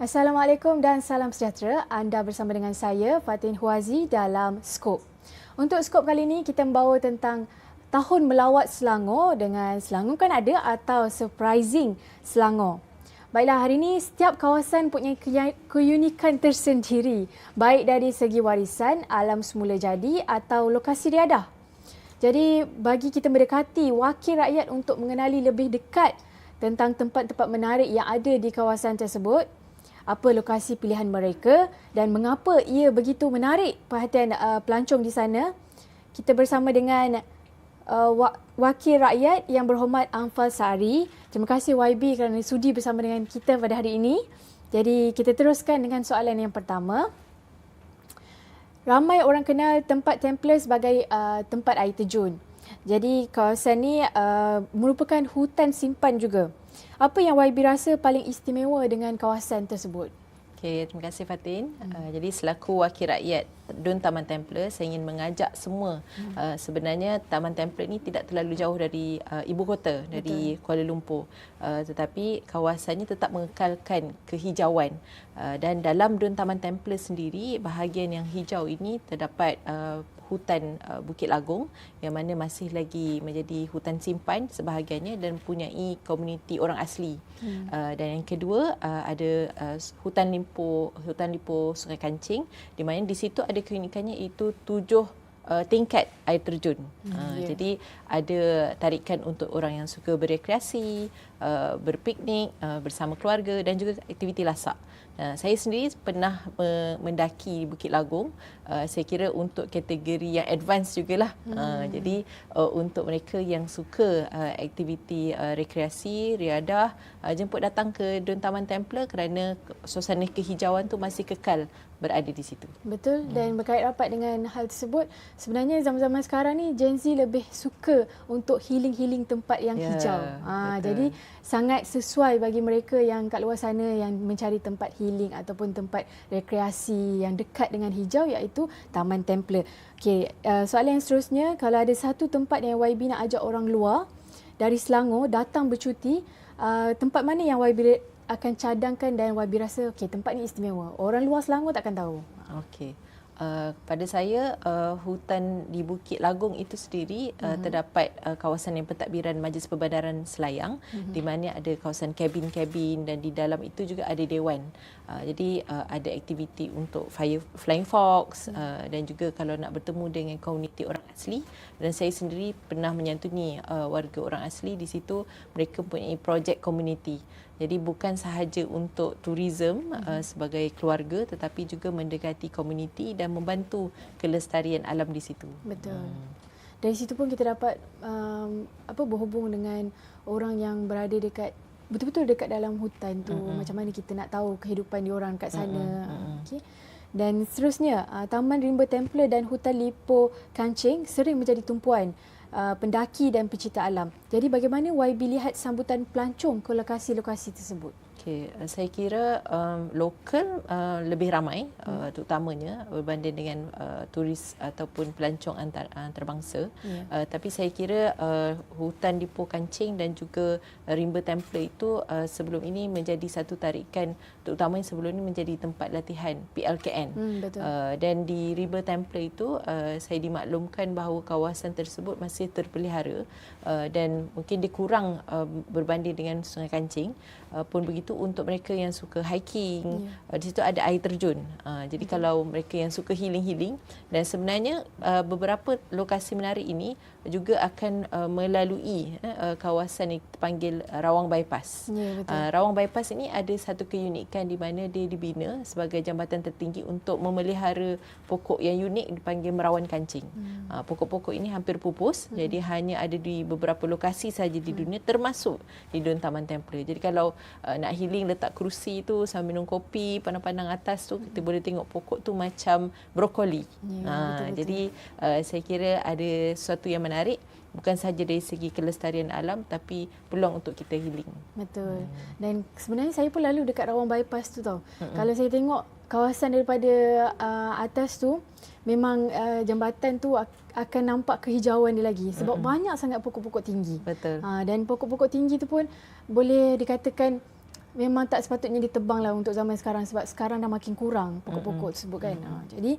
Assalamualaikum dan salam sejahtera. Anda bersama dengan saya Fatin Huazi dalam Skop. Untuk Skop kali ini kita membawa tentang tahun melawat Selangor dengan Selangor kan ada atau surprising Selangor. Baiklah, hari ini setiap kawasan punya keunikan tersendiri baik dari segi warisan, alam semula jadi atau lokasi riadah. Jadi bagi kita mendekati wakil rakyat untuk mengenali lebih dekat tentang tempat-tempat menarik yang ada di kawasan tersebut, apa lokasi pilihan mereka dan mengapa ia begitu menarik perhatian uh, pelancong di sana. Kita bersama dengan uh, wakil rakyat yang berhormat Anfal Sari. Terima kasih YB kerana sudi bersama dengan kita pada hari ini. Jadi kita teruskan dengan soalan yang pertama. Ramai orang kenal tempat Templar sebagai uh, tempat air terjun. Jadi kawasan ni uh, merupakan hutan simpan juga. Apa yang YB rasa paling istimewa dengan kawasan tersebut? Okay, terima kasih Fatin. Hmm. Uh, jadi selaku wakil rakyat Dun Taman Templar, saya ingin mengajak semua hmm. uh, sebenarnya Taman Templar ini tidak terlalu jauh dari uh, ibu kota, Betul. dari Kuala Lumpur. Uh, tetapi kawasannya tetap mengekalkan kehijauan. Uh, dan dalam Dun Taman Templar sendiri, bahagian yang hijau ini terdapat uh, hutan uh, Bukit Lagung yang mana masih lagi menjadi hutan simpan sebahagiannya dan mempunyai komuniti orang asli. Hmm. Uh, dan yang kedua uh, ada uh, hutan limpo hutan limpo Sungai Kancing di mana di situ ada keunikannya itu tujuh Uh, tingkat air terjun. Hmm, uh, yeah. Jadi ada tarikan untuk orang yang suka berekreasi, uh, berpiknik uh, bersama keluarga dan juga aktiviti lasak. Uh, saya sendiri pernah mendaki Bukit Lagung. Uh, saya kira untuk kategori yang advance jugalah. Hmm. Uh, jadi uh, untuk mereka yang suka uh, aktiviti uh, rekreasi, riadah, uh, jemput datang ke Dun Taman Templar kerana suasana kehijauan tu masih kekal berada di situ. Betul hmm. dan berkait rapat dengan hal tersebut sebenarnya zaman-zaman sekarang ni Gen Z lebih suka untuk healing-healing tempat yang ya, hijau. Ha, jadi sangat sesuai bagi mereka yang kat luar sana yang mencari tempat healing ataupun tempat rekreasi yang dekat dengan hijau iaitu Taman Templar. Okey, uh, soalan yang seterusnya kalau ada satu tempat yang YB nak ajak orang luar dari Selangor datang bercuti, uh, tempat mana yang YB akan cadangkan dan YB rasa okey tempat ni istimewa. Orang luar Selangor takkan tahu. Okey. Uh, pada saya uh, hutan di Bukit Lagung itu sendiri uh, uh-huh. terdapat uh, kawasan yang pentadbiran Majlis Perbandaran Selayang uh-huh. di mana ada kawasan kabin-kabin dan di dalam itu juga ada dewan. Uh, jadi uh, ada aktiviti untuk fire, flying fox uh, dan juga kalau nak bertemu dengan komuniti orang asli dan saya sendiri pernah menyantuni uh, warga orang asli di situ mereka mempunyai projek komuniti. Jadi bukan sahaja untuk tourism uh, mhm. sebagai keluarga tetapi juga mendekati komuniti dan membantu kelestarian alam di situ. Betul. Hmm. Dari situ pun kita dapat um, apa berhubung dengan orang yang berada dekat betul-betul dekat dalam hutan tu. Mm-hmm. Macam mana kita nak tahu kehidupan diorang kat sana. Mm-hmm. Okey. Dan seterusnya, uh, Taman Rimba Templar dan Hutan Lipo Kancing sering menjadi tumpuan uh, pendaki dan pecinta alam. Jadi bagaimana YB lihat sambutan pelancong ke lokasi-lokasi tersebut? Okay, uh, saya kira um, lokal uh, lebih ramai uh, terutamanya berbanding dengan uh, turis ataupun pelancong antar antarabangsa. Yeah. Uh, tapi saya kira uh, hutan Dipo Kancing dan juga Rimba Temple itu uh, sebelum ini menjadi satu tarikan terutamanya sebelum ini menjadi tempat latihan PLKN. Hmm, betul. Uh, dan di Rimba Temple itu uh, saya dimaklumkan bahawa kawasan tersebut masih terpelihara uh, dan mungkin dikurang uh, berbanding dengan Sungai Kancing. Uh, pun begitu untuk mereka yang suka hiking yeah. uh, di situ ada air terjun uh, jadi okay. kalau mereka yang suka healing-healing dan sebenarnya uh, beberapa lokasi menarik ini juga akan uh, melalui uh, kawasan yang dipanggil Rawang Bypass. Ya, uh, Rawang Bypass ini ada satu keunikan di mana dia dibina sebagai jambatan tertinggi untuk memelihara pokok yang unik dipanggil Merawan Kancing. Hmm. Uh, pokok-pokok ini hampir pupus hmm. jadi hanya ada di beberapa lokasi saja di hmm. dunia termasuk di Dun Taman Templar. Jadi kalau uh, nak healing letak kerusi tu sambil minum kopi pandang-pandang atas tu kita boleh tengok pokok tu macam brokoli. Ya, uh, jadi uh, saya kira ada sesuatu yang menarik bukan sahaja dari segi kelestarian alam tapi peluang untuk kita healing. Betul. Hmm. Dan sebenarnya saya pun lalu dekat rawang bypass tu tau. Hmm. Kalau saya tengok kawasan daripada uh, atas tu memang uh, jambatan tu akan nampak kehijauan dia lagi sebab hmm. banyak sangat pokok-pokok tinggi. Betul. Uh, dan pokok-pokok tinggi tu pun boleh dikatakan memang tak sepatutnya ditebang lah untuk zaman sekarang sebab sekarang dah makin kurang pokok-pokok tersebut kan. Mm-hmm. Jadi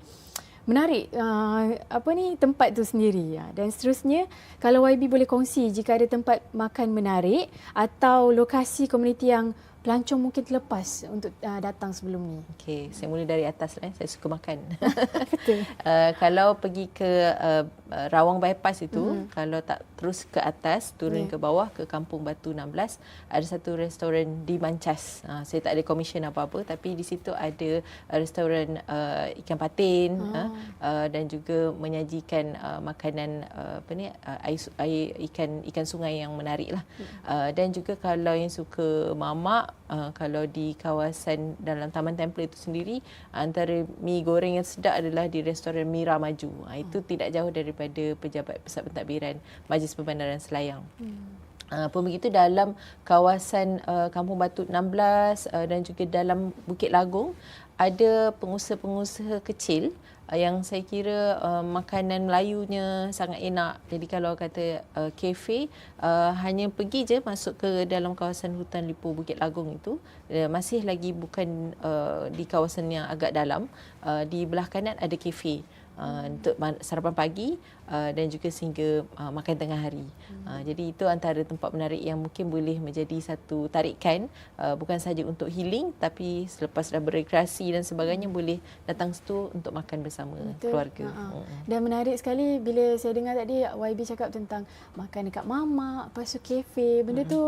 menarik uh, apa ni tempat tu sendiri ya. Dan seterusnya kalau YB boleh kongsi jika ada tempat makan menarik atau lokasi komuniti yang pelancong mungkin terlepas untuk uh, datang sebelum ni. Okey, saya mula dari atas lah. Eh. Saya suka makan. Betul. uh, kalau pergi ke uh, Rawang bypass itu, mm-hmm. kalau tak terus ke atas, turun yeah. ke bawah ke Kampung Batu 16, ada satu restoran di Mancas. Uh, saya tak ada komisen apa-apa tapi di situ ada restoran uh, ikan patin oh. uh, uh, dan juga menyajikan uh, makanan uh, apa ni uh, air, air ikan ikan sungai yang menarik lah. Mm. Uh, dan juga kalau yang suka mamak uh, kalau di kawasan dalam Taman Temple itu sendiri antara mi goreng yang sedap adalah di restoran Mira Maju. Uh, itu hmm. tidak jauh daripada pejabat pusat pentadbiran Majlis Pembandaran Selayang. Hmm. Uh, pun begitu dalam kawasan uh, Kampung Batu 16 uh, dan juga dalam Bukit Lagung ada pengusaha-pengusaha kecil uh, yang saya kira uh, makanan Melayunya sangat enak. Jadi kalau kata uh, kafe uh, hanya pergi je masuk ke dalam kawasan hutan Lipo Bukit Lagung itu uh, masih lagi bukan uh, di kawasan yang agak dalam uh, di belah kanan ada kafe uh, untuk sarapan pagi uh, dan juga sehingga uh, makan tengah hari. Hmm. Uh, jadi itu antara tempat menarik yang mungkin boleh menjadi satu tarikan uh, bukan sahaja untuk healing tapi selepas dah berekreasi dan sebagainya hmm. boleh datang situ untuk makan bersama Betul. keluarga. Uh-huh. Dan menarik sekali bila saya dengar tadi YB cakap tentang makan dekat mama, lepas tu kafe. Benda hmm. tu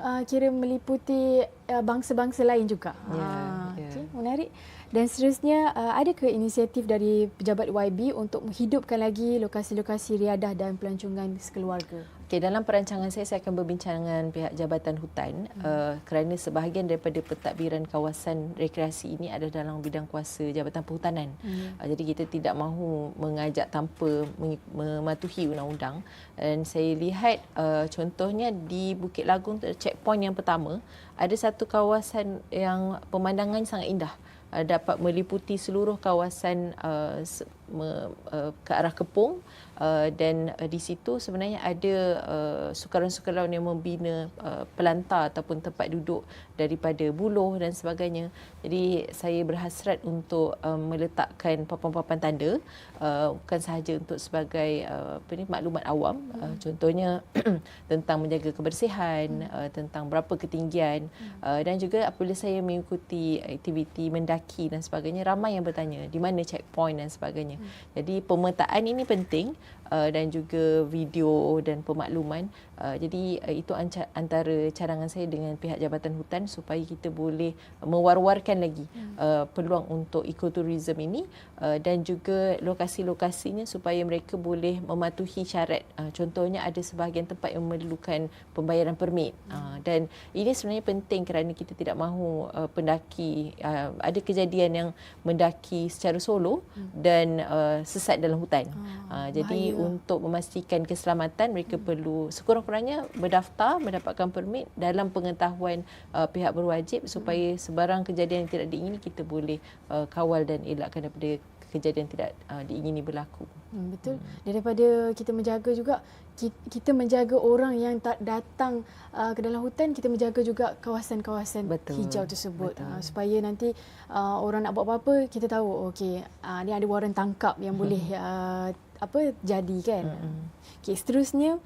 uh, kira meliputi uh, bangsa-bangsa lain juga. Yeah, uh, yeah. Okay, menarik. Dan seterusnya, uh, ada ke inisiatif dari pejabat YB untuk menghidupkan lagi lokasi-lokasi riadah dan pelancongan sekeluarga? Okay, dalam perancangan saya, saya akan berbincang dengan pihak Jabatan Hutan hmm. uh, kerana sebahagian daripada pentadbiran kawasan rekreasi ini ada dalam bidang kuasa Jabatan Perhutanan. Hmm. Uh, jadi kita tidak mahu mengajak tanpa mematuhi undang-undang. Dan saya lihat uh, contohnya di Bukit Lagung, checkpoint yang pertama, ada satu kawasan yang pemandangannya sangat indah. Uh, dapat meliputi seluruh kawasan uh, me, uh, ke arah Kepung uh, dan uh, di situ sebenarnya ada uh, sukaran-sukaran yang membina uh, pelantar ataupun tempat duduk daripada buluh dan sebagainya. Jadi saya berhasrat untuk um, meletakkan papan-papan tanda uh, bukan sahaja untuk sebagai uh, apa ni maklumat awam hmm. uh, contohnya tentang menjaga kebersihan, hmm. uh, tentang berapa ketinggian hmm. uh, dan juga apabila saya mengikuti aktiviti mendaki dan sebagainya ramai yang bertanya di mana checkpoint dan sebagainya. Hmm. Jadi pemetaan ini penting uh, dan juga video dan pemakluman. Uh, jadi uh, itu antara cadangan saya dengan pihak Jabatan Hutan supaya kita boleh mewar-warkan lagi hmm. uh, peluang untuk ekoturism ini uh, dan juga lokasi-lokasinya supaya mereka boleh mematuhi syarat. Uh, contohnya ada sebahagian tempat yang memerlukan pembayaran permit hmm. uh, dan ini sebenarnya penting kerana kita tidak mahu uh, pendaki uh, ada kejadian yang mendaki secara solo hmm. dan uh, sesat dalam hutan. Oh, uh, jadi bahaya. untuk memastikan keselamatan mereka hmm. perlu sekurang sekurang-kurangnya berdaftar mendapatkan permit dalam pengetahuan uh, pihak berwajib supaya sebarang kejadian yang tidak diingini kita boleh uh, kawal dan elakkan daripada kejadian tidak uh, diingini berlaku. Hmm, betul. Hmm. Daripada kita menjaga juga kita menjaga orang yang tak datang uh, ke dalam hutan kita menjaga juga kawasan-kawasan betul. hijau tersebut betul. Uh, supaya nanti uh, orang nak buat apa-apa kita tahu okey uh, ni ada waran tangkap yang boleh uh, apa jadi kan. Hmm. Okey seterusnya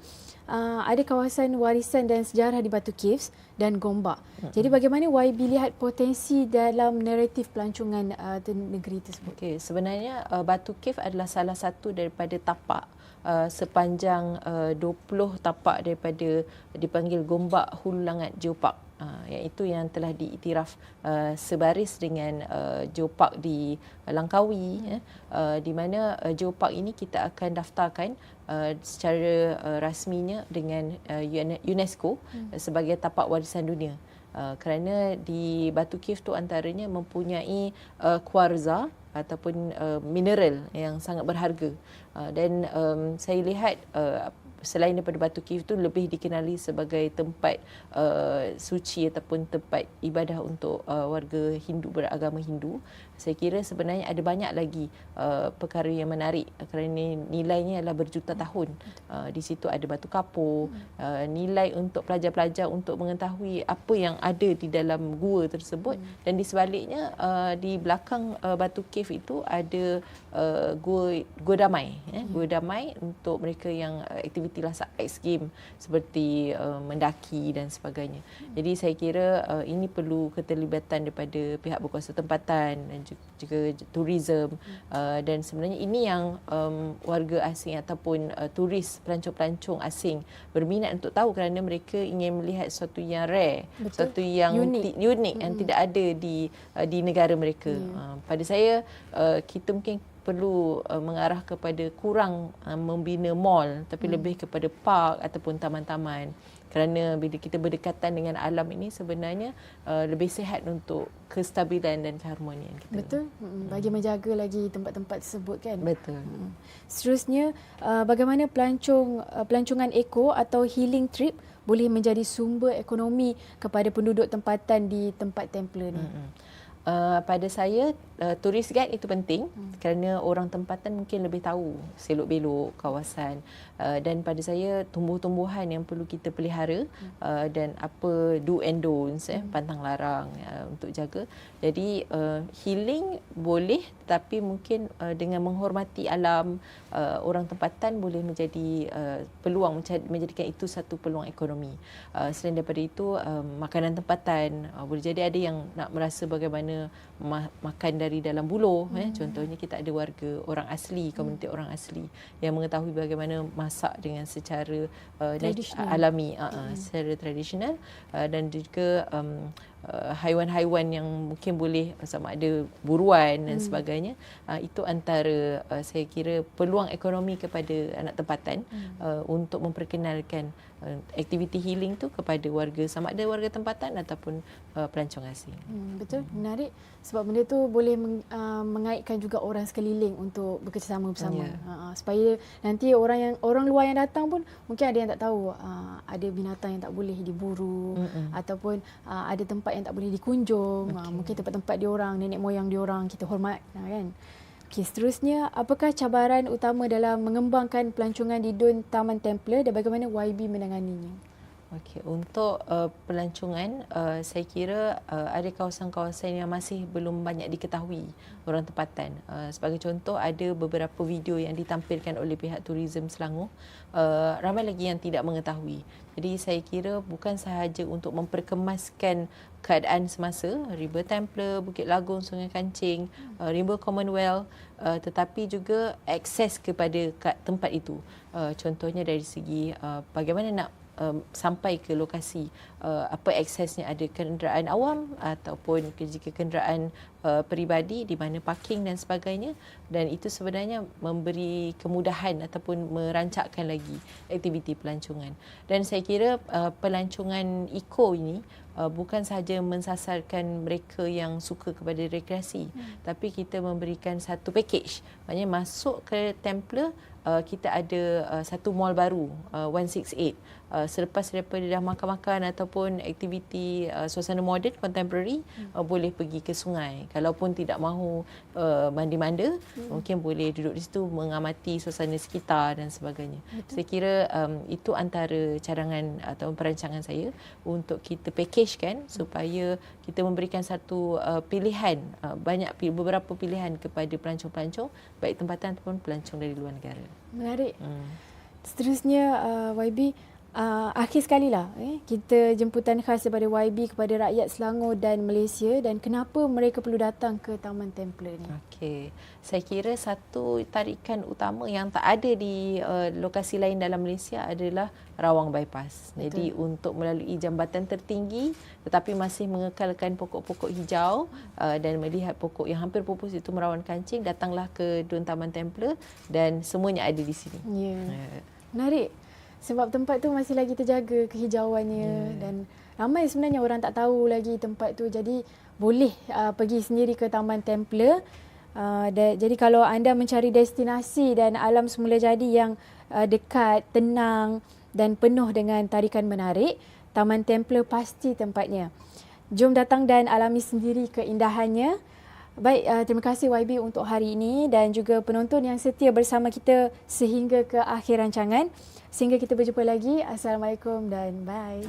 uh, ada kawasan warisan dan sejarah di Batu Caves dan Gombak. Hmm. Jadi bagaimana YB lihat potensi dalam naratif pelancongan uh, negeri tersebut? Okay, sebenarnya uh, Batu Cave adalah salah satu daripada tapak uh, sepanjang uh, 20 tapak daripada dipanggil Gombak Hulu Langat Geopark. Uh, iaitu yang telah diiktiraf uh, sebaris dengan uh, Geopark di Langkawi hmm. ya, uh, di mana uh, Geopark ini kita akan daftarkan uh, secara uh, rasminya dengan uh, UNESCO hmm. sebagai tapak warisan dunia. Uh, kerana di Batu Kif tu antaranya mempunyai uh, kuarza ataupun uh, mineral yang sangat berharga. Uh, dan um, saya lihat uh, selain daripada Batu Kif itu lebih dikenali sebagai tempat uh, suci ataupun tempat ibadah untuk uh, warga Hindu beragama Hindu saya kira sebenarnya ada banyak lagi uh, perkara yang menarik kerana nilainya adalah berjuta tahun. Uh, di situ ada batu kapur, uh, nilai untuk pelajar-pelajar untuk mengetahui apa yang ada di dalam gua tersebut hmm. dan di sebaliknya uh, di belakang uh, batu cave itu ada uh, gua gua damai ya, hmm. gua damai untuk mereka yang uh, aktiviti lasak X game seperti uh, mendaki dan sebagainya. Hmm. Jadi saya kira uh, ini perlu keterlibatan daripada pihak berkuasa tempatan dan juga tourism uh, dan sebenarnya ini yang um, warga asing ataupun uh, turis pelancong-pelancong asing berminat untuk tahu kerana mereka ingin melihat sesuatu yang rare, Betul. sesuatu yang unik, ti- unik mm-hmm. yang tidak ada di uh, di negara mereka. Yeah. Uh, pada saya uh, kita mungkin perlu uh, mengarah kepada kurang uh, membina mall tapi mm. lebih kepada park ataupun taman-taman kerana bila kita berdekatan dengan alam ini sebenarnya uh, lebih sihat untuk kestabilan dan keharmonian kita. Betul. Hmm. Bagi menjaga lagi tempat-tempat tersebut kan. Betul. Hmm. Seterusnya uh, bagaimana pelancong uh, pelancongan eko atau healing trip boleh menjadi sumber ekonomi kepada penduduk tempatan di tempat templer ni? Hmm. Uh, pada saya uh, tourist guide itu penting hmm. kerana orang tempatan mungkin lebih tahu selok-belok kawasan uh, dan pada saya tumbuh-tumbuhan yang perlu kita pelihara hmm. uh, dan apa do and don'ts eh hmm. pantang larang uh, untuk jaga. Jadi uh, healing boleh tapi mungkin uh, dengan menghormati alam uh, orang tempatan boleh menjadi uh, peluang menjadikan itu satu peluang ekonomi. Uh, selain daripada itu uh, makanan tempatan uh, boleh jadi ada yang nak merasa bagaimana mana ma- makan dari dalam buluh eh. hmm. eh contohnya kita ada warga orang asli komuniti hmm. orang asli yang mengetahui bagaimana masak dengan secara uh, alami uh, hmm. secara tradisional uh, dan juga um, uh, haiwan-haiwan yang mungkin boleh sama ada buruan dan hmm. sebagainya uh, itu antara uh, saya kira peluang ekonomi kepada anak tempatan hmm. uh, untuk memperkenalkan uh, aktiviti healing tu kepada warga sama ada warga tempatan ataupun uh, pelancong asing. Hmm, betul, hmm. menarik sebab benda tu boleh meng, uh, mengaitkan juga orang sekeliling untuk bekerjasama bersama. Yeah. Uh, supaya nanti orang yang orang luar yang datang pun mungkin ada yang tak tahu uh, ada binatang yang tak boleh diburu Mm-mm. ataupun uh, ada tempat yang tak boleh dikunjung. Okay. Uh, mungkin tempat-tempat dia orang, nenek moyang dia orang kita hormat uh, kan. Okay, seterusnya, apakah cabaran utama dalam mengembangkan pelancongan di Dun Taman Templer dan bagaimana YB menanganinya? Okey, untuk uh, pelancongan uh, saya kira uh, ada kawasan-kawasan yang masih belum banyak diketahui orang tempatan. Uh, sebagai contoh ada beberapa video yang ditampilkan oleh pihak Tourism Selangor. Uh, ramai lagi yang tidak mengetahui. Jadi saya kira bukan sahaja untuk memperkemaskan keadaan semasa River Templar, Bukit Lagung, Sungai Kancing, uh, River Commonwealth uh, tetapi juga akses kepada tempat itu. Uh, contohnya dari segi uh, bagaimana nak um, sampai ke lokasi uh, apa aksesnya ada kenderaan awam ataupun jika kenderaan uh, peribadi di mana parking dan sebagainya. Dan itu sebenarnya memberi kemudahan ataupun merancakkan lagi aktiviti pelancongan. Dan saya kira uh, pelancongan eco ini uh, bukan sahaja mensasarkan mereka yang suka kepada rekreasi hmm. tapi kita memberikan satu package. Maknanya masuk ke Templar uh, kita ada uh, satu mall baru uh, 168 uh, selepas daripada dah makan-makan ataupun aktiviti uh, suasana moden contemporary hmm. uh, boleh pergi ke sungai kalaupun tidak mahu uh, mandi-manda hmm. mungkin boleh duduk di situ mengamati suasana sekitar dan sebagainya Betul. saya kira um, itu antara cadangan atau perancangan saya untuk kita package kan hmm. supaya kita memberikan satu uh, pilihan uh, banyak beberapa pilihan kepada pelancong-pelancong baik tempatan ataupun pelancong dari luar negara Menarik. Hmm. Seterusnya uh, YB uh, akhir sekali lah eh, kita jemputan khas daripada YB kepada rakyat Selangor dan Malaysia dan kenapa mereka perlu datang ke Taman Templar ni. Okey. Saya kira satu tarikan utama yang tak ada di uh, lokasi lain dalam Malaysia adalah rawang bypass. Betul. Jadi untuk melalui jambatan tertinggi tetapi masih mengekalkan pokok-pokok hijau uh, dan melihat pokok yang hampir pupus itu merawan kancing datanglah ke Dun Taman Templar dan semuanya ada di sini. Ya. Yeah. Uh. Menarik sebab tempat tu masih lagi terjaga kehijauannya yeah. dan ramai sebenarnya orang tak tahu lagi tempat tu jadi boleh uh, pergi sendiri ke Taman Templar Uh, de, jadi kalau anda mencari destinasi dan alam semula jadi yang uh, dekat, tenang dan penuh dengan tarikan menarik, Taman Templar pasti tempatnya. Jom datang dan alami sendiri keindahannya. Baik, uh, terima kasih YB untuk hari ini dan juga penonton yang setia bersama kita sehingga ke akhir rancangan. Sehingga kita berjumpa lagi. Assalamualaikum dan bye.